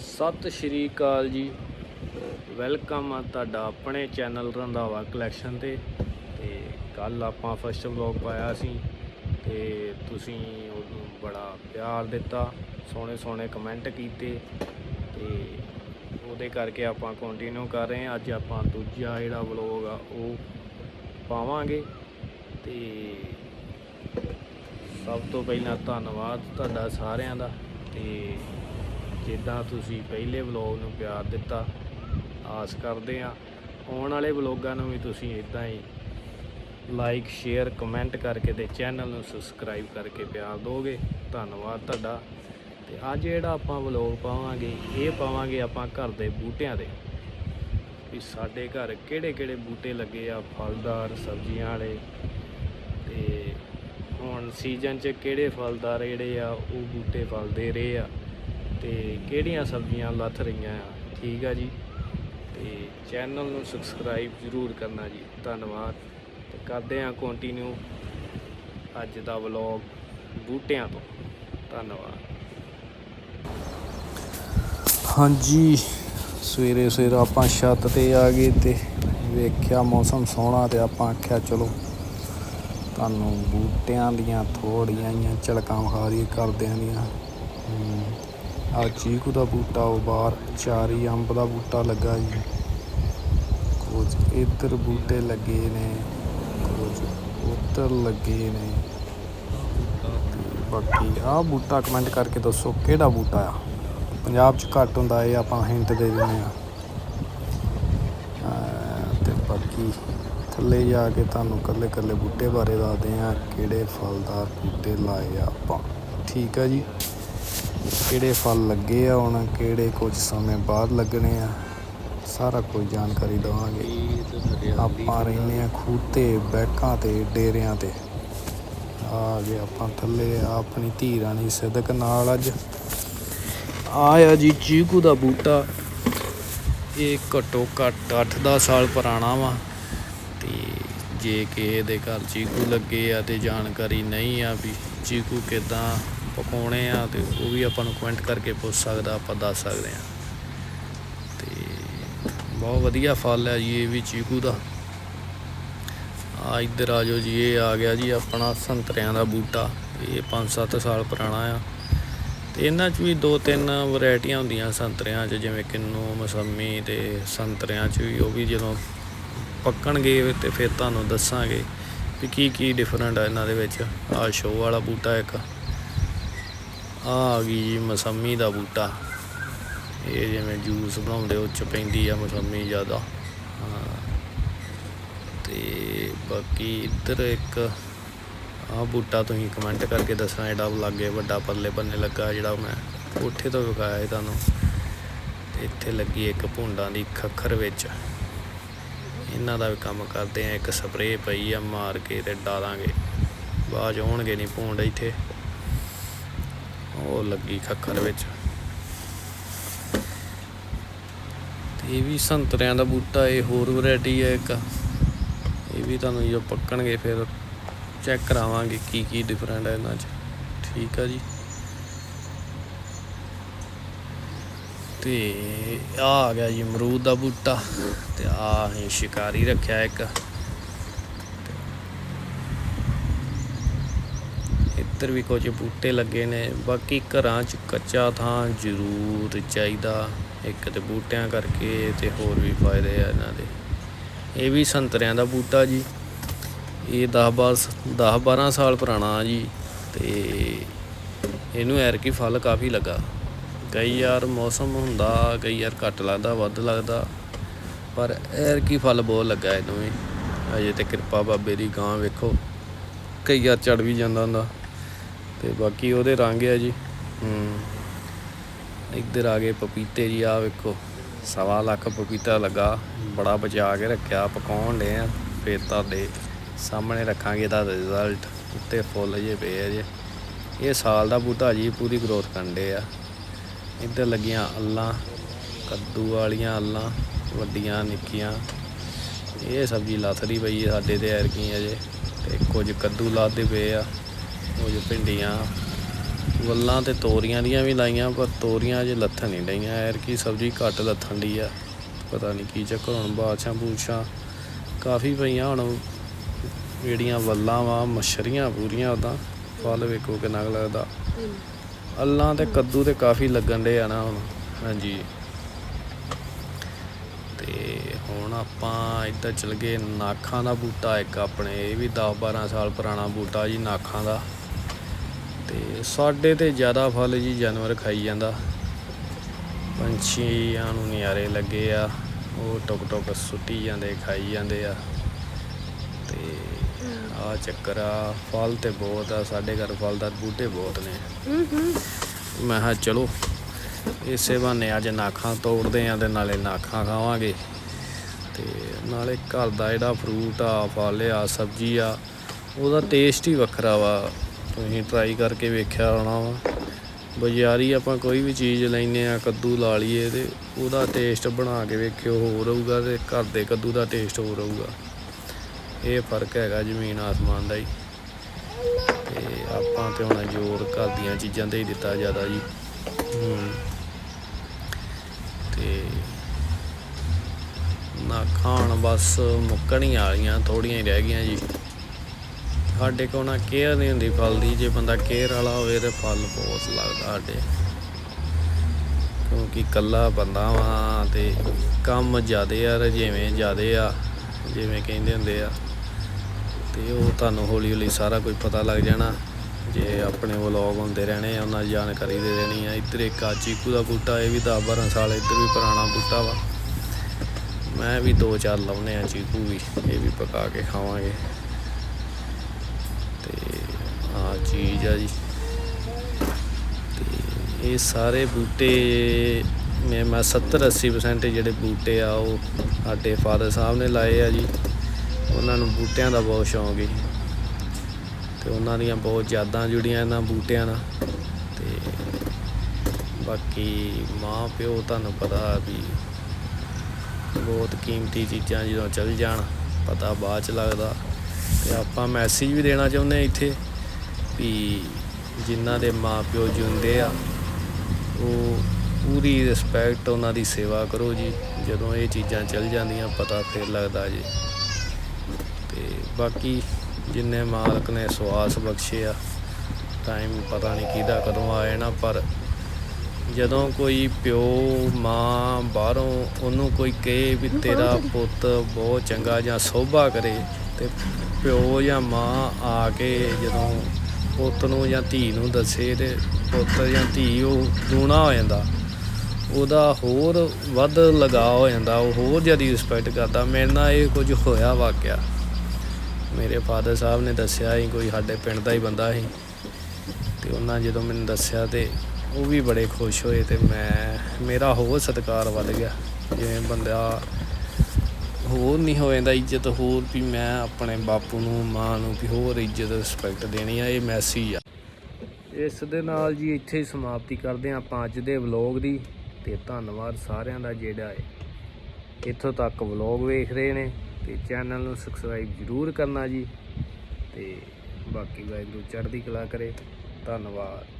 ਸਤਿ ਸ਼੍ਰੀ ਅਕਾਲ ਜੀ। ਵੈਲਕਮ ਆ ਤੁਹਾਡਾ ਆਪਣੇ ਚੈਨਲ ਰੰਧਾਵਾ ਕਲੈਕਸ਼ਨ ਤੇ। ਤੇ ਕੱਲ ਆਪਾਂ ਫਸਟ ਵਲੌਗ ਪਾਇਆ ਸੀ ਤੇ ਤੁਸੀਂ ਉਹਨੂੰ ਬੜਾ ਪਿਆਰ ਦਿੱਤਾ, ਸੋਹਣੇ ਸੋਹਣੇ ਕਮੈਂਟ ਕੀਤੇ। ਤੇ ਉਹਦੇ ਕਰਕੇ ਆਪਾਂ ਕੰਟੀਨਿਊ ਕਰ ਰਹੇ ਹਾਂ। ਅੱਜ ਆਪਾਂ ਦੂਜਾ ਜਿਹੜਾ ਵਲੌਗ ਆ, ਉਹ ਪਾਵਾਂਗੇ। ਤੇ ਸਭ ਤੋਂ ਪਹਿਲਾਂ ਧੰਨਵਾਦ ਤੁਹਾਡਾ ਸਾਰਿਆਂ ਦਾ। ਤੇ ਜਿੱਦਾਂ ਤੁਸੀਂ ਪਹਿਲੇ ਵਲੌਗ ਨੂੰ ਪਿਆਰ ਦਿੱਤਾ, ਆਸ ਕਰਦੇ ਆ ਆਉਣ ਵਾਲੇ ਵਲੌਗਾਂ ਨੂੰ ਵੀ ਤੁਸੀਂ ਇਦਾਂ ਹੀ ਲਾਈਕ ਸ਼ੇਅਰ ਕਮੈਂਟ ਕਰਕੇ ਤੇ ਚੈਨਲ ਨੂੰ ਸਬਸਕ੍ਰਾਈਬ ਕਰਕੇ ਪਿਆਰ ਦੋਗੇ ਧੰਨਵਾਦ ਤੁਹਾਡਾ। ਤੇ ਅੱਜ ਜਿਹੜਾ ਆਪਾਂ ਵਲੌਗ ਪਾਵਾਂਗੇ, ਇਹ ਪਾਵਾਂਗੇ ਆਪਾਂ ਘਰ ਦੇ ਬੂਟਿਆਂ ਦੇ। ਵੀ ਸਾਡੇ ਘਰ ਕਿਹੜੇ ਕਿਹੜੇ ਬੂਟੇ ਲੱਗੇ ਆ, ਫਲਦਾਰ ਸਬਜ਼ੀਆਂ ਵਾਲੇ। ਤੇ ਹੁਣ ਸੀਜ਼ਨ 'ਚ ਕਿਹੜੇ ਫਲਦਾਰ ਜਿਹੜੇ ਆ, ਉਹ ਬੂਟੇ ਫਲਦੇ ਰਹੇ ਆ। ਤੇ ਕਿਹੜੀਆਂ ਸਬਜ਼ੀਆਂ ਲੱਥ ਰਹੀਆਂ ਆ? ਠੀਕ ਆ ਜੀ। ਤੇ ਚੈਨਲ ਨੂੰ ਸਬਸਕ੍ਰਾਈਬ ਜ਼ਰੂਰ ਕਰਨਾ ਜੀ। ਧੰਨਵਾਦ। ਤੇ ਕਰਦੇ ਆ ਕੰਟੀਨਿਊ ਅੱਜ ਦਾ ਵਲੌਗ ਬੂਟਿਆਂ ਤੋਂ। ਧੰਨਵਾਦ। ਹਾਂਜੀ, ਸਵੇਰੇ ਸਵੇਰੇ ਆਪਾਂ ਛੱਤ ਤੇ ਆ ਗਏ ਤੇ ਵੇਖਿਆ ਮੌਸਮ ਸੋਹਣਾ ਤੇ ਆਪਾਂ ਆਖਿਆ ਚਲੋ ਤੁਹਾਨੂੰ ਬੂਟਿਆਂ ਦੀਆਂ ਥੋੜੀਆਂ ਜਿਹੀਆਂ ਝਲਕਾਂ ਵਿਖਾ ਦਈਏ ਕਰਦਿਆਂ ਦੀਆਂ। ਆ ਚੀਕੂ ਦਾ ਬੂਟਾ, ਉਹ ਬਾਹਰ ਚਾਰੀ ਅੰਬ ਦਾ ਬੂਟਾ ਲੱਗਾ ਜੀ। ਕੁਝ ਇੱਧਰ ਬੂਟੇ ਲੱਗੇ ਨੇ, ਕੁਝ ਉੱਧਰ ਲੱਗੇ ਨੇ। ਬਾਕੀ ਆਹ ਬੂਟਾ ਕਮੈਂਟ ਕਰਕੇ ਦੱਸੋ, ਕਿਹੜਾ ਬੂਟਾ ਆ? ਪੰਜਾਬ 'ਚ ਘੱਟ ਹੁੰਦਾ, ਇਹ ਆਪਾਂ ਹਿੰਟ ਦੇ ਦਿੰਦੇ ਆ ਅਹ ਤੇ ਬਾਕੀ ਥੱਲੇ ਜਾ ਕੇ ਤੁਹਾਨੂੰ ਕੱਲੇ ਕੱਲੇ ਬੂਟੇ ਬਾਰੇ ਦੱਸਦੇ ਆ ਕਿਹੜੇ ਫਲਦਾਰ ਬੂਟੇ ਲਾਏ ਆ ਆਪਾਂ। ਠੀਕ ਆ ਜੀ। ਕਿਹੜੇ ਫਲ ਲੱਗੇ ਆ ਹੁਣ, ਕਿਹੜੇ ਕੁਝ ਸਮੇਂ ਬਾਅਦ ਲੱਗਣੇ ਆ, ਸਾਰਾ ਕੁਝ ਜਾਣਕਾਰੀ ਦਵਾਂਗੇ। ਆਪਾਂ ਰਹਿੰਦੇ ਆ ਖੂਤੇ, ਬੈਕਾਂ ਤੇ, ਡੇਰਿਆਂ ਤੇ। ਆ ਗਏ ਆਪਾਂ ਥੱਲੇ ਆਪਣੀ ਧੀ ਰਾਣੀ ਸਿੱਧਕ ਨਾਲ ਅੱਜ। ਆਇਆ ਜੀ ਚੀਕੂ ਦਾ ਬੂਟਾ। ਇਹ ਘੱਟੋ ਘੱਟ 8-10 ਸਾਲ ਪੁਰਾਣਾ ਵਾ। ਤੇ ਜੇ ਕਿਸੇ ਦੇ ਘਰ ਚੀਕੂ ਲੱਗੇ ਆ ਤੇ ਜਾਣਕਾਰੀ ਨਹੀਂ ਆ ਵੀ ਚੀਕੂ ਕਿਦਾਂ ਪਕਾਉਣੇ ਆ ਤੇ ਉਹ ਵੀ ਆਪਾਂ ਨੂੰ ਕਮੈਂਟ ਕਰਕੇ ਪੁੱਛ ਸਕਦਾ, ਆਪਾਂ ਦੱਸ ਸਕਦੇ ਆ। ਤੇ ਬਹੁਤ ਵਧੀਆ ਫਲ ਹੈ ਜੀ ਇਹ ਵੀ ਚੀਕੂ ਦਾ। ਆ ਇੱਧਰ ਆ ਜਾਓ ਜੀ, ਇਹ ਆ ਗਿਆ ਜੀ ਆਪਣਾ ਸੰਤਰਿਆਂ ਦਾ ਬੂਟਾ। ਇਹ 5-7 ਸਾਲ ਪੁਰਾਣਾ ਆ। ਤੇ ਇਹਨਾਂ 'ਚ ਵੀ ਦੋ ਤਿੰਨ ਵੈਰਾਈਟੀਆਂ ਹੁੰਦੀਆਂ ਸੰਤਰਿਆਂ 'ਚ, ਜਿਵੇਂ ਕਿੰਨੂ, ਮਸੰਮੀ ਤੇ ਸੰਤਰਿਆਂ 'ਚ ਵੀ, ਉਹ ਵੀ ਜਦੋਂ ਪੱਕਣਗੇ ਤੇ ਫਿਰ ਤੁਹਾਨੂੰ ਦੱਸਾਂਗੇ ਵੀ ਕੀ ਕੀ ਡਿਫਰੈਂਟ ਆ ਇਹਨਾਂ ਦੇ ਵਿੱਚ। ਆ ਸ਼ੋ ਵਾਲਾ ਬੂਟਾ ਇੱਕ। ਆ ਆ ਗਈ ਜੀ ਮਸੰਮੀ ਦਾ ਬੂਟਾ। ਇਹ ਜਿਵੇਂ ਜੂਸ ਬਣਾਉਂਦੇ ਉਹ 'ਚ ਪੈਂਦੀ ਆ ਮਸੰਮੀ ਜ਼ਿਆਦਾ। ਹਾਂ। ਤੇ ਬਾਕੀ ਇੱਧਰ ਇੱਕ ਆਹ ਬੂਟਾ ਤੁਸੀਂ ਕਮੈਂਟ ਕਰਕੇ ਦੱਸਣਾ, ਜਿਹੜਾ ਲੱਗੇ ਵੱਡਾ ਪਰਲੇ ਬੰਨੇ ਲੱਗਾ, ਜਿਹੜਾ ਮੈਂ ਕੋਠੇ ਤੋਂ ਵਿਖਾਇਆ ਸੀ ਤੁਹਾਨੂੰ। ਇੱਥੇ ਲੱਗੀ ਇੱਕ ਭੁੰਡਾਂ ਦੀ ਖੱਖਰ ਵਿੱਚ। ਇਹਨਾਂ ਦਾ ਵੀ ਕੰਮ ਕਰਦੇ ਆ, ਇੱਕ ਸਪਰੇਅ ਪਈ ਆ ਮਾਰ ਕੇ ਤੇ ਡਾਲਾਂਗੇ। ਬਾਅਦ 'ਚ ਆਉਣਗੇ ਨਹੀਂ ਭੁੰਡ ਇੱਥੇ। ਉਹ ਲੱਗੀ ਖੱਖਰ ਵਿੱਚ। ਤੇ ਇਹ ਵੀ ਸੰਤਰਿਆਂ ਦਾ ਬੂਟਾ, ਇਹ ਹੋਰ ਵੈਰਾਈਟੀ ਹੈ ਇੱਕ। ਇਹ ਵੀ ਤੁਹਾਨੂੰ ਜੋ ਪੱਕਣਗੇ ਫਿਰ ਚੈੱਕ ਕਰਾਵਾਂਗੇ ਕੀ ਕੀ ਡਿਫਰੈਂਟ ਹੈ ਇਹਨਾਂ 'ਚ। ਠੀਕ ਆ ਜੀ। ਤੇ ਆ ਆ ਗਿਆ ਜੀ ਅਮਰੂਦ ਦਾ ਬੂਟਾ। ਤੇ ਆ ਅਸੀਂ ਸ਼ਿਕਾਰੀ ਰੱਖਿਆ ਇੱਕ। ਇੱਧਰ ਵੀ ਕੁਝ ਬੂਟੇ ਲੱਗੇ ਨੇ। ਬਾਕੀ ਘਰਾਂ 'ਚ ਕੱਚਾ ਥਾਂ ਜ਼ਰੂਰ ਚਾਹੀਦਾ। ਇੱਕ ਤੇ ਬੂਟਿਆਂ ਕਰਕੇ ਤੇ ਹੋਰ ਵੀ ਫਾਇਦੇ ਆ ਇਹਨਾਂ ਦੇ। ਇਹ ਵੀ ਸੰਤਰਿਆਂ ਦਾ ਬੂਟਾ ਜੀ। ਇਹ 10 10 10 12 ਸਾਲ ਪੁਰਾਣਾ ਜੀ ਤੇ ਇਹਨੂੰ ਐਰ ਕੀ ਫਲ ਕਾਫੀ ਲੱਗਾ। ਕਈ ਯਾਰ ਮੌਸਮ ਹੁੰਦਾ, ਕਈ ਯਾਰ ਘੱਟ ਲੱਗਦਾ, ਵੱਧ ਲੱਗਦਾ। ਪਰ ਐਰ ਕੀ ਫਲ ਬਹੁਤ ਲੱਗਾ ਇਹਨੂੰ ਵੀ। ਅਜੇ ਤੇ ਕਿਰਪਾ ਬਾਬੇ ਦੀ ਗਾਂ ਵੇਖੋ। ਕਈ ਯਾਰ ਚੜ ਵੀ ਜਾਂਦਾ ਹੁੰਦਾ। ਤੇ ਬਾਕੀ ਉਹਦੇ ਰੰਗ ਆ ਜੀ। ਹੂੰ। ਇੱਧਰ ਆ ਗਏ ਪਪੀਤੇ ਜੀ ਆ ਵੇਖੋ, ਸਵਾ ਲੱਖ ਪਪੀਤਾ ਲੱਗਾ। ਬੜਾ ਬਚਾ ਕੇ ਰੱਖਿਆ, ਪਕਾਉਣ ਦੇ ਆ। ਫੇਰ ਦੇ ਸਾਹਮਣੇ ਰੱਖਾਂਗੇ ਇਹਦਾ ਰਿਜ਼ਲਟ ਉੱਤੇ ਫੁੱਲ ਜੇ ਪਏ ਆ ਜੇ। ਇਹ ਸਾਲ ਦਾ ਬੂਟਾ ਜੀ, ਪੂਰੀ ਗਰੋਥ ਕੰਡੇ ਆ। ਇੱਧਰ ਲੱਗੀਆਂ ਅੱਲਾਂ, ਕੱਦੂ ਵਾਲੀਆਂ ਅੱਲਾਂ, ਵੱਡੀਆਂ, ਨਿੱਕੀਆਂ। ਇਹ ਸਬਜ਼ੀ ਲੱਥਦੀ ਪਈ ਹੈ ਸਾਡੇ ਤੇ ਐਰਕੀ ਅਜੇ। ਤੇ ਕੁਝ ਕੱਦੂ ਲਾਦੇ ਪਏ ਆ। ਕੁਝ ਭਿੰਡੀਆਂ, ਵੱਲਾਂ ਤੇ ਤੋਰੀਆਂ ਦੀਆਂ ਵੀ ਲਾਈਆਂ, ਪਰ ਤੋਰੀਆਂ ਅਜੇ ਲੱਥਣ ਨਹੀਂ ਡਈਆਂ। ਐਰ ਕੀ ਸਬਜ਼ੀ ਘੱਟ ਲੱਥਣ ਡਈ ਆ। ਪਤਾ ਨਹੀਂ ਕੀ ਚੱਕਰ, ਹੁਣ ਬਾਦਸ਼ਾਹ ਬੂਸ਼ਾਂ ਕਾਫੀ ਪਈਆਂ। ਹੁਣ ਜਿਹੜੀਆਂ ਵੱਲਾਂ ਵਾ, ਮਛਰੀਆਂ ਪੂਰੀਆਂ ਉਦਾਂ ਫਲ ਵੇਖੋ ਕਿੰਨਾ ਕੁ ਲੱਗਦਾ। ਅੱਲਾਂ ਤੇ ਕੱਦੂ ਤੇ ਕਾਫੀ ਲੱਗਣ ਡੇ ਆ ਨਾ ਹੁਣ। ਹਾਂਜੀ। ਤੇ ਹੁਣ ਆਪਾਂ ਇੱਧਰ ਚਲ ਗਏ ਨਾਖਾਂ ਦਾ ਬੂਟਾ ਇੱਕ ਆਪਣੇ, ਇਹ ਵੀ 10 12 ਸਾਲ ਪੁਰਾਣਾ ਬੂਟਾ ਜੀ, ਨਾਖਾਂ ਦਾ। ਤੇ ਸਾਡੇ ਤੇ ਜ਼ਿਆਦਾ ਫਲ ਜੀ ਜਾਨਵਰ ਖਾਈ ਜਾਂਦਾ। ਪੰਛੀਆਂ ਨੂੰ ਨਿਆਰੇ ਲੱਗੇ ਆ ਉਹ ਟੁਕ ਟੁਕ ਸੁੱਟੀ ਜਾਂਦੇ ਖਾਈ ਜਾਂਦੇ ਆ। ਤੇ ਆ ਚੱਕਰ ਆ ਫਲ ਤੇ ਬਹੁਤ ਆ ਸਾਡੇ ਘਰ ਫਲਦਾਰ ਬੂਟੇ ਬਹੁਤ ਨੇ। ਮੈਂ ਕਿਹਾ ਚਲੋ ਇਸੇ ਬਹਾਨੇ ਅੱਜ ਨਾਖਾਂ ਤੋੜਦੇ ਆ ਤੇ ਨਾਲੇ ਨਾਖਾਂ ਖਾਵਾਂਗੇ। ਤੇ ਨਾਲੇ ਘਰ ਦਾ ਜਿਹੜਾ ਫਰੂਟ ਆ ਫਲ ਆ ਸਬਜ਼ੀ ਆ ਉਹਦਾ ਟੇਸਟ ਹੀ ਵੱਖਰਾ ਵਾ। ਤੁਸੀਂ ਟਰਾਈ ਕਰਕੇ ਵੇਖਿਆ ਹੋਣਾ ਵਾ। ਬਜ਼ਾਰੀ ਆਪਾਂ ਕੋਈ ਵੀ ਚੀਜ਼ ਲੈਨੇ ਆ ਕੱਦੂ ਲਾ ਲਈਏ ਤੇ ਉਹਦਾ ਟੇਸਟ ਬਣਾ ਕੇ ਵੇਖਿਓ, ਹੋਰ ਹੋਊਗਾ ਤੇ ਘਰ ਦੇ ਕੱਦੂ ਦਾ ਟੇਸਟ ਹੋਰ ਹੋਊਗਾ। ਇਹ ਫ਼ਰਕ ਹੈਗਾ ਜ਼ਮੀਨ ਆਸਮਾਨ ਦਾ ਹੀ। ਤੇ ਆਪਾਂ ਤੇ ਹੁਣ ਜ਼ੋਰ ਘਰ ਦੀਆਂ ਚੀਜ਼ਾਂ ਤੇ ਹੀ ਦਿੱਤਾ ਜ਼ਿਆਦਾ ਜੀ। ਹੂੰ। ਤੇ ਨਾ ਖਾਣ ਬਸ ਮੁੱਕਣ ਹੀ ਵਾਲੀਆਂ ਥੋੜੀਆਂ ਹੀ ਰਹਿ ਗਈਆਂ ਜੀ। ਸਾਡੇ ਕੋਲ ਨਾ ਕੇਅਰ ਨਹੀਂ ਹੁੰਦੀ ਫਲ ਦੀ। ਜੇ ਬੰਦਾ ਕੇਅਰ ਵਾਲਾ ਹੋਵੇ ਤੇ ਫਲ ਬਹੁਤ ਲੱਗਦਾ ਸਾਡੇ। ਕਿਉਂਕਿ ਕੱਲਾ ਬੰਦਾ ਵਾਂ ਤੇ ਕੰਮ ਜ਼ਿਆਦੇ ਆ ਰਜੇਵੇਂ ਜ਼ਿਆਦੇ ਆ, ਜਿਵੇਂ ਕਹਿੰਦੇ ਹੁੰਦੇ ਆ। ਤੇ ਉਹ ਤੁਹਾਨੂੰ ਹੌਲੀ ਹੌਲੀ ਸਾਰਾ ਕੁਝ ਪਤਾ ਲੱਗ ਜਾਣਾ। ਜੇ ਆਪਣੇ ਵਲੌਗ ਹੁੰਦੇ ਰਹਿਣੇ ਆ, ਉਹਨਾਂ ਦੀ ਜਾਣਕਾਰੀ ਦੇ ਦੇਣੀ ਆ। ਇੱਧਰ ਇੱਕ ਆ ਚੀਕੂ ਦਾ ਬੂਟਾ, ਇਹ ਵੀ 10 12 ਸਾਲ ਇੱਧਰ ਵੀ ਪੁਰਾਣਾ ਬੂਟਾ ਵਾ। ਮੈਂ ਵੀ ਦੋ ਚਾਰ ਲਾਉਨੇ ਆ ਚੀਕੂ ਵੀ, ਇਹ ਵੀ ਪਕਾ ਕੇ ਖਾਵਾਂਗੇ। ਚੀਜ਼ ਆ ਜੀ। ਤੇ ਇਹ ਸਾਰੇ ਬੂਟੇ ਮੈਂ ਮੈਂ 70 80% ਜਿਹੜੇ ਬੂਟੇ ਆ, ਉਹ ਸਾਡੇ ਫਾਦਰ ਸਾਹਿਬ ਨੇ ਲਾਏ ਆ ਜੀ। ਉਹਨਾਂ ਨੂੰ ਬੂਟਿਆਂ ਦਾ ਬਹੁਤ ਸ਼ੌਂਕ ਹੈ ਤੇ ਉਹਨਾਂ ਦੀਆਂ ਬਹੁਤ ਯਾਦਾਂ ਜੁੜੀਆਂ ਇਹਨਾਂ ਬੂਟਿਆਂ ਨਾਲ। ਤੇ ਬਾਕੀ ਮਾਂ ਪਿਓ ਤੁਹਾਨੂੰ ਪਤਾ ਵੀ ਬਹੁਤ ਕੀਮਤੀ ਚੀਜ਼ਾਂ ਜਦੋਂ ਚੱਲ ਜਾਣ, ਪਤਾ ਬਾਅਦ ਚ ਲੱਗਦਾ। ਤੇ ਆਪਾਂ ਮੈਸੇਜ ਵੀ ਦੇਣਾ ਚਾਹੁੰਦੇ ਹਾਂ ਇੱਥੇ। ਵੀ ਜਿਨ੍ਹਾਂ ਦੇ ਮਾਂ ਪਿਓ ਜਿਉਂਦੇ ਆ ਉਹ ਪੂਰੀ ਰਿਸਪੈਕਟ ਉਹਨਾਂ ਦੀ ਸੇਵਾ ਕਰੋ ਜੀ। ਜਦੋਂ ਇਹ ਚੀਜ਼ਾਂ ਚੱਲ ਜਾਂਦੀਆਂ ਪਤਾ ਫਿਰ ਲੱਗਦਾ ਜੀ। ਤੇ ਬਾਕੀ ਜਿੰਨੇ ਮਾਲਕ ਨੇ ਸਵਾਸ ਬਖਸ਼ੇ ਆ ਟਾਈਮ ਪਤਾ ਨਹੀਂ ਕਿਹਦਾ ਕਦੋਂ ਆ ਜਾਣਾ ਪਰ ਜਦੋਂ ਕੋਈ ਪਿਓ ਮਾਂ ਬਾਹਰੋਂ ਉਹਨੂੰ ਕੋਈ ਕਹੇ ਵੀ ਤੇਰਾ ਪੁੱਤ ਬਹੁਤ ਚੰਗਾ ਜਾਂ ਸੋਭਾ ਕਰੇ ਤੇ ਪਿਓ ਜਾਂ ਮਾਂ ਆ ਕੇ ਜਦੋਂ ਪੁੱਤ ਨੂੰ ਜਾਂ ਧੀ ਨੂੰ ਦੱਸੇ ਤੇ ਪੁੱਤ ਜਾਂ ਧੀ ਉਹ ਦੂਣਾ ਹੋ ਜਾਂਦਾ। ਉਹਦਾ ਹੋਰ ਵੱਧ ਲਗਾਅ ਹੋ ਜਾਂਦਾ, ਉਹ ਹੋਰ ਜ਼ਿਆਦਾ ਰਿਸਪੈਕਟ ਕਰਦਾ। ਮੇਰੇ ਨਾਲ ਇਹ ਕੁਝ ਹੋਇਆ ਵਾਕਿਆ। ਮੇਰੇ ਫਾਦਰ ਸਾਹਿਬ ਨੇ ਦੱਸਿਆ ਸੀ, ਕੋਈ ਸਾਡੇ ਪਿੰਡ ਦਾ ਹੀ ਬੰਦਾ ਸੀ। ਤੇ ਉਹਨਾਂ ਜਦੋਂ ਮੈਨੂੰ ਦੱਸਿਆ ਤੇ ਉਹ ਵੀ ਬੜੇ ਖੁਸ਼ ਹੋਏ ਤੇ ਮੈਂ, ਮੇਰਾ ਹੋਰ ਸਤਿਕਾਰ ਵੱਧ ਗਿਆ। ਜਿਵੇਂ ਬੰਦਾ ਹੋਰ ਨਹੀਂ ਹੋ ਜਾਂਦਾ ਇੱਜ਼ਤ, ਹੋਰ ਵੀ ਮੈਂ ਆਪਣੇ ਬਾਪੂ ਨੂੰ, ਮਾਂ ਨੂੰ ਵੀ ਹੋਰ ਇੱਜ਼ਤ ਰਿਸਪੈਕਟ ਦੇਣੀ ਆ, ਇਹ ਮੈਸੇਜ ਆ। ਇਸ ਦੇ ਨਾਲ ਜੀ ਇੱਥੇ ਸਮਾਪਤੀ ਕਰਦੇ ਹਾਂ ਆਪਾਂ ਅੱਜ ਦੇ ਵਲੌਗ ਦੀ, ਤੇ ਧੰਨਵਾਦ ਸਾਰਿਆਂ ਦਾ ਜਿਹੜਾ ਹੈ। ਇੱਥੋਂ ਤੱਕ ਵਲੌਗ ਵੇਖ ਰਹੇ ਨੇ, ਤੇ ਚੈਨਲ ਨੂੰ ਸਬਸਕ੍ਰਾਈਬ ਜ਼ਰੂਰ ਕਰਨਾ ਜੀ, ਤੇ ਬਾਕੀ ਵਾਹਿਗੁਰੂ ਚੜ੍ਹਦੀ ਕਲਾ ਕਰੇ। ਧੰਨਵਾਦ।